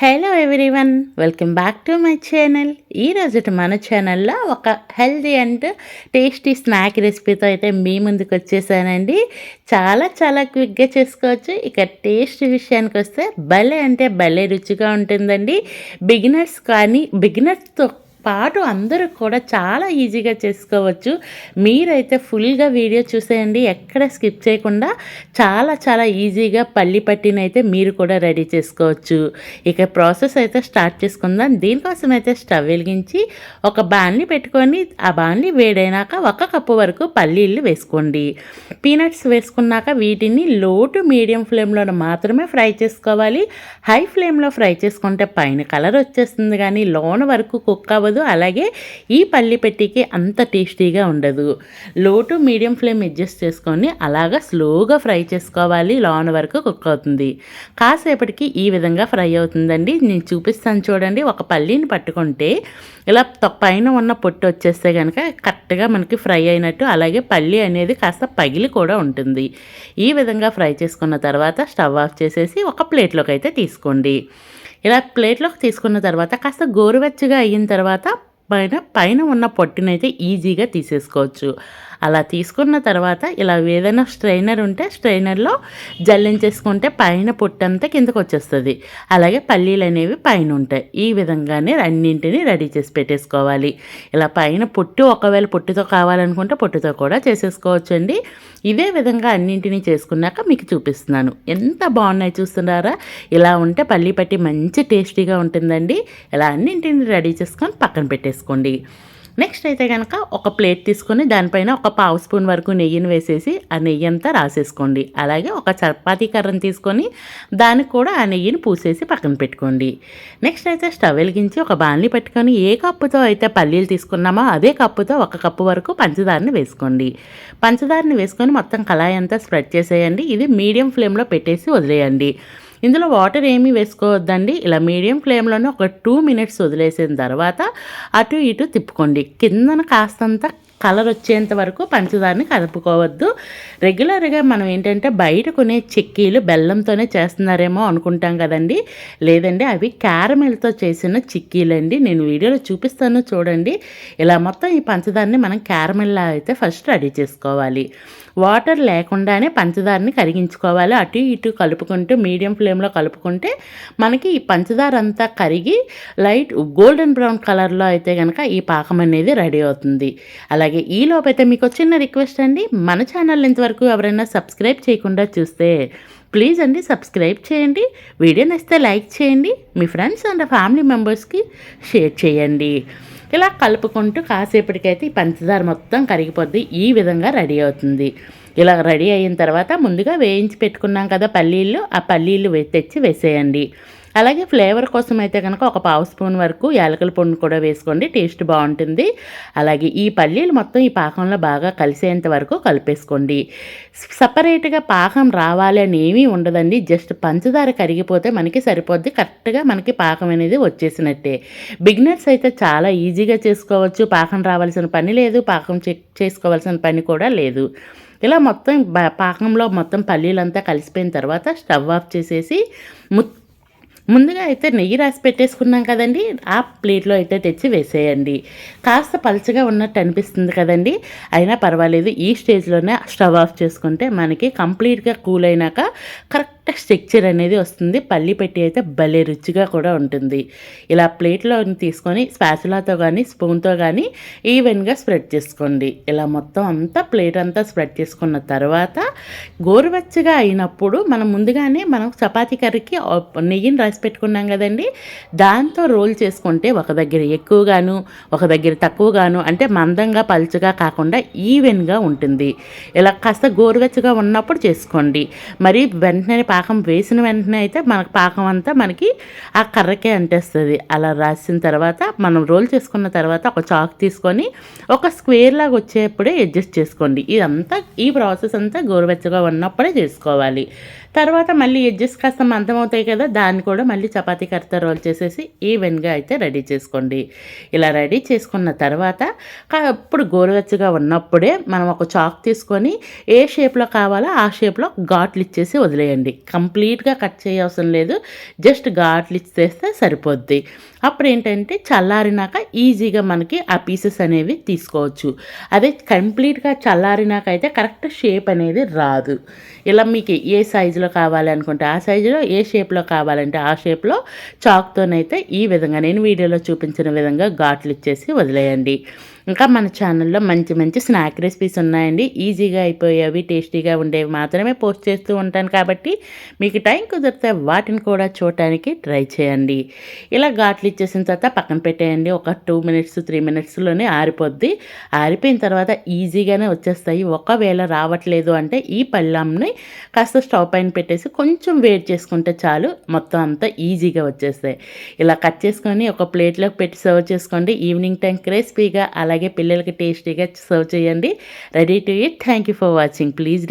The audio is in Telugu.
Hello everyone welcome back to my channel. ఈరోజు మన ఛానల్లో ఒక హెల్దీ అండ్ టేస్టీ స్నాక్ రెసిపీతో అయితే మీ ముందుకు వచ్చేసానండి. చాలా చాలా క్విక్గా చేసుకోవచ్చు. ఇక టేస్ట్ విషయానికి వస్తే భలే అంటే భలే రుచిగా ఉంటుందండి. బిగినర్స్ కానీ బిగినర్స్తో పాటు అందరూ కూడా చాలా ఈజీగా చేసుకోవచ్చు. మీరైతే ఫుల్గా వీడియో చూసేయండి. ఎక్కడ స్కిప్ చేయకుండా చాలా చాలా ఈజీగా పల్లి పట్టిన అయితే మీరు కూడా రెడీ చేసుకోవచ్చు. ఇక ప్రాసెస్ అయితే స్టార్ట్ చేసుకుందాం. దీనికోసం అయితే స్టవ్ వెలిగించి ఒక బాణలి పెట్టుకొని ఆ బాణలి వేడైనాక ఒక కప్పు వరకు పల్లీలు వేసుకోండి. పీనట్స్ వేసుకున్నాక వీటిని లో టు మీడియం ఫ్లేమ్లో మాత్రమే ఫ్రై చేసుకోవాలి. హై ఫ్లేమ్లో ఫ్రై చేసుకుంటే పైన కలర్ వచ్చేస్తుంది కానీ లోన వరకు కుక్ అవ్వదు. ఉండదు. అలాగే ఈ పల్లి పెట్టికి అంత టేస్టీగా ఉండదు. లో టు మీడియం ఫ్లేమ్ అడ్జస్ట్ చేసుకొని అలాగా స్లోగా ఫ్రై చేసుకోవాలి. లోన వరకు కుక్ అవుతుంది. కాసేపటికి ఈ విధంగా ఫ్రై అవుతుందండి. నేను చూపిస్తాను చూడండి. ఒక పల్లీని పట్టుకుంటే ఇలా పైన ఉన్న పొట్టు వచ్చేస్తే కనుక కరెక్ట్గా మనకి ఫ్రై అయినట్టు అలాగే పల్లి అనేది కాస్త పగిలి కూడా ఉంటుంది. ఈ విధంగా ఫ్రై చేసుకున్న తర్వాత స్టవ్ ఆఫ్ చేసేసి ఒక ప్లేట్లోకి అయితే తీసుకోండి. ఇలా ప్లేట్లోకి తీసుకున్న తర్వాత కాస్త గోరువెచ్చగా అయిన తర్వాత పైన పైన ఉన్న పొట్టినైతే ఈజీగా తీసేసుకోవచ్చు. అలా తీసుకున్న తర్వాత ఇలా ఏదైనా స్ట్రైనర్ ఉంటే స్ట్రైనర్లో జల్లించేసుకుంటే పైన పొట్టంతా కిందకు వచ్చేస్తుంది అలాగే పల్లీలు అనేవి పైన ఉంటాయి. ఈ విధంగానే అన్నింటినీ రెడీ చేసి పెట్టేసుకోవాలి. ఇలా పైన పొట్టు ఒకవేళ పొట్టుతో కావాలనుకుంటే పొట్టుతో కూడా చేసేసుకోవచ్చు అండి ఇదే విధంగా అన్నింటినీ చేసుకున్నాక మీకు చూపిస్తున్నాను. ఎంత బాగున్నాయి చూస్తున్నారా? ఇలా ఉంటే పల్లీ పట్టి మంచి టేస్టీగా ఉంటుందండి. ఇలా అన్నింటినీ రెడీ చేసుకొని పక్కన పెట్టేసుకోండి నెక్స్ట్ అయితే కనుక ఒక ప్లేట్ తీసుకొని దానిపైన ఒక పావు స్పూన్ వరకు నెయ్యిని వేసేసి ఆ నెయ్యి అంతా రాసేసుకోండి. అలాగే ఒక చపాతీ కర్రను తీసుకొని దానికి కూడా ఆ నెయ్యిని పూసేసి పక్కన పెట్టుకోండి. నెక్స్ట్ అయితే స్టవ్ వెలిగించి ఒక బాణలి పెట్టుకొని ఏ కప్పుతో అయితే పల్లీలు తీసుకున్నామో అదే కప్పుతో ఒక కప్పు వరకు పంచదారని వేసుకోండి. పంచదారని వేసుకొని మొత్తం కళాయి అంతా స్ప్రెడ్ చేసేయండి. ఇది మీడియం ఫ్లేమ్లో పెట్టేసి వదిలేయండి. ఇందులో వాటర్ ఏమీ వేసుకోవద్దండి. ఇలా మీడియం ఫ్లేమ్లోనే ఒక టూ మినిట్స్ వదిలేసిన తర్వాత అటు ఇటు తిప్పుకోండి. కిందన కాస్తంత కలర్ వచ్చేంత వరకు పంచదారని కలుపుకోవద్దు. రెగ్యులర్గా మనం ఏంటంటే బయట కొనే చిక్కీలు బెల్లంతోనే చేస్తున్నారేమో అనుకుంటాం కదండి. లేదండి అవి క్యారమెల్తో చేసిన చిక్కీలండి. నేను వీడియోలో చూపిస్తాను చూడండి. ఇలా మొత్తం ఈ పంచదారని మనం క్యారమెల్లా అయితే ఫస్ట్ రెడీ చేసుకోవాలి. వాటర్ లేకుండానే పంచదారని కరిగించుకోవాలి. అటు ఇటు కలుపుకుంటూ మీడియం ఫ్లేమ్లో కలుపుకుంటే మనకి ఈ పంచదార అంతా కరిగి లైట్ గోల్డెన్ బ్రౌన్ కలర్లో అయితే కనుక ఈ పాకం అనేది రెడీ అవుతుంది. అలాగే ఈ లోపైతే మీకు చిన్న రిక్వెస్ట్ అండి. మన ఛానల్ ఇంతవరకు ఎవరైనా సబ్స్క్రైబ్ చేయకుండా చూస్తే ప్లీజ్ అండి సబ్స్క్రైబ్ చేయండి. వీడియో నచ్చితే లైక్ చేయండి. మీ ఫ్రెండ్స్ అండ్ ఫ్యామిలీ మెంబర్స్కి షేర్ చేయండి. ఇలా కలుపుకుంటూ కాసేపటికైతే ఈ పంచదార మొత్తం కరిగిపోద్ది. ఈ విధంగా రెడీ అవుతుంది. ఇలా రెడీ అయిన తర్వాత ముందుగా వేయించి పెట్టుకున్నాం కదా పల్లీలు ఆ పల్లీలు తెచ్చి వేసేయండి. అలాగే ఫ్లేవర్ కోసం అయితే కనుక ఒక పావు స్పూన్ వరకు యాలకల పొడిని కూడా వేసుకోండి. టేస్ట్ బాగుంటుంది. అలాగే ఈ పల్లీలు మొత్తం ఈ పాకంలో బాగా కలిసేంత వరకు కలిపేసుకోండి. సపరేట్గా పాకం రావాలి అని ఏమీ ఉండదండి. జస్ట్ పంచదార కరిగిపోతే మనకి సరిపోద్ది. కరెక్ట్గా మనకి పాకం అనేది వచ్చేసినట్టే. బిగినర్స్ అయితే చాలా ఈజీగా చేసుకోవచ్చు. పాకం రావాల్సిన పని లేదు. పాకం చెక్ చేసుకోవాల్సిన పని కూడా లేదు. ఇలా మొత్తం పాకంలో మొత్తం పల్లీలంతా కలిసిపోయిన తర్వాత స్టవ్ ఆఫ్ చేసేసి ముందుగా అయితే నెయ్యి రాసి పెట్టేసుకున్నాం కదండి. ఆ ప్లేట్లో అయితే తెచ్చి వేసేయండి. కాస్త పలుచగా ఉన్నట్టు అనిపిస్తుంది కదండి. అయినా పర్వాలేదు ఈ స్టేజ్లోనే స్టవ్ ఆఫ్ చేసుకుంటే మనకి కంప్లీట్గా కూల్ అయినాక కరెక్ట్ స్ట్రక్చర్ అనేది వస్తుంది. పల్లి పెట్టి అయితే భలే రుచిగా కూడా ఉంటుంది. ఇలా ప్లేట్లో తీసుకొని స్పాచులాతో కానీ స్పూన్తో కానీ ఈవెన్గా స్ప్రెడ్ చేసుకోండి. ఇలా మొత్తం అంతా ప్లేట్ అంతా స్ప్రెడ్ చేసుకున్న తర్వాత గోరువెచ్చగా అయినప్పుడు మనం ముందుగానే మనం చపాతీ కర్రీకి నెయ్యిని రాసి పెట్టుకున్నాం కదండి. దాంతో రోల్ చేసుకుంటే ఒక దగ్గర ఎక్కువగాను ఒక దగ్గర తక్కువగాను అంటే మందంగా పలుచగా కాకుండా ఈవెన్గా ఉంటుంది. ఇలా కాస్త గోరువెచ్చగా ఉన్నప్పుడు చేసుకోండి. మరి వెంటనే పాకం వేసిన వెంటనే అయితే మనకు పాకం అంతా మనకి ఆ కర్రకే అంటేస్తుంది. అలా రాసిన తర్వాత మనం రోల్ చేసుకున్న తర్వాత ఒక చాక్ తీసుకొని ఒక స్క్వేర్ లాగా వచ్చేప్పుడే అడ్జస్ట్ చేసుకోండి. ఇదంతా ఈ ప్రాసెస్ అంతా గోరువెచ్చగా ఉన్నప్పుడే చేసుకోవాలి. తర్వాత మళ్ళీ ఎడ్జెస్ కాస్త మందమవుతాయి కదా దాన్ని కూడా మళ్ళీ చపాతీ కర్త రోల్ చేసేసి ఈవెన్గా అయితే రెడీ చేసుకోండి. ఇలా రెడీ చేసుకున్న తర్వాత ఇప్పుడు గోరువెచ్చగా ఉన్నప్పుడే మనం ఒక చాక్ తీసుకొని ఏ షేప్లో కావాలో ఆ షేప్లో ఘాట్లు ఇచ్చేసి వదిలేయండి. కంప్లీట్గా కట్ చేయవసరం లేదు. జస్ట్ ఘాట్లు ఇచ్చేస్తే సరిపోద్ది. అప్పుడు ఏంటంటే చల్లారినాక ఈజీగా మనకి ఆ పీసెస్ అనేవి తీసుకోవచ్చు. అదే కంప్లీట్గా చల్లారినాక అయితే కరెక్ట్ షేప్ అనేది రాదు. ఇలా మీకు ఏ సైజులో కావాలి అనుకుంటే ఆ సైజులో ఏ షేప్లో కావాలంటే ఆ షేప్లో చాక్తోనైతే ఈ విధంగా నేను వీడియోలో చూపించిన విధంగా ఘాట్లు ఇచ్చేసి వదిలేయండి. ఇంకా మన ఛానల్లో మంచి మంచి స్నాక్ రెసిపీస్ ఉన్నాయండి. ఈజీగా అయిపోయేవి టేస్టీగా ఉండేవి మాత్రమే పోస్ట్ చేస్తూ ఉంటాను కాబట్టి మీకు టైం కుదిరితే వాటిని కూడా చూడటానికి ట్రై చేయండి. ఇలా ఘాట్లు ఇచ్చేసిన తర్వాత పక్కన పెట్టేయండి. ఒక టూ మినిట్స్ త్రీ మినిట్స్లోనే ఆరిపోద్ది. ఆరిపోయిన తర్వాత ఈజీగానే వచ్చేస్తాయి. ఒకవేళ రావట్లేదు అంటే ఈ పళ్ళంని కాస్త స్టవ్ పైన పెట్టేసి కొంచెం వేడి చేసుకుంటే చాలు మొత్తం అంతా ఈజీగా వచ్చేస్తాయి. ఇలా కట్ చేసుకొని ఒక ప్లేట్లోకి పెట్టి సర్వ్ చేసుకోండి. ఈవినింగ్ టైం క్రిస్పీగా అలాగే పిల్లలకి టేస్టీగా సర్వ్ చేయండి. Ready to eat thank you for watching please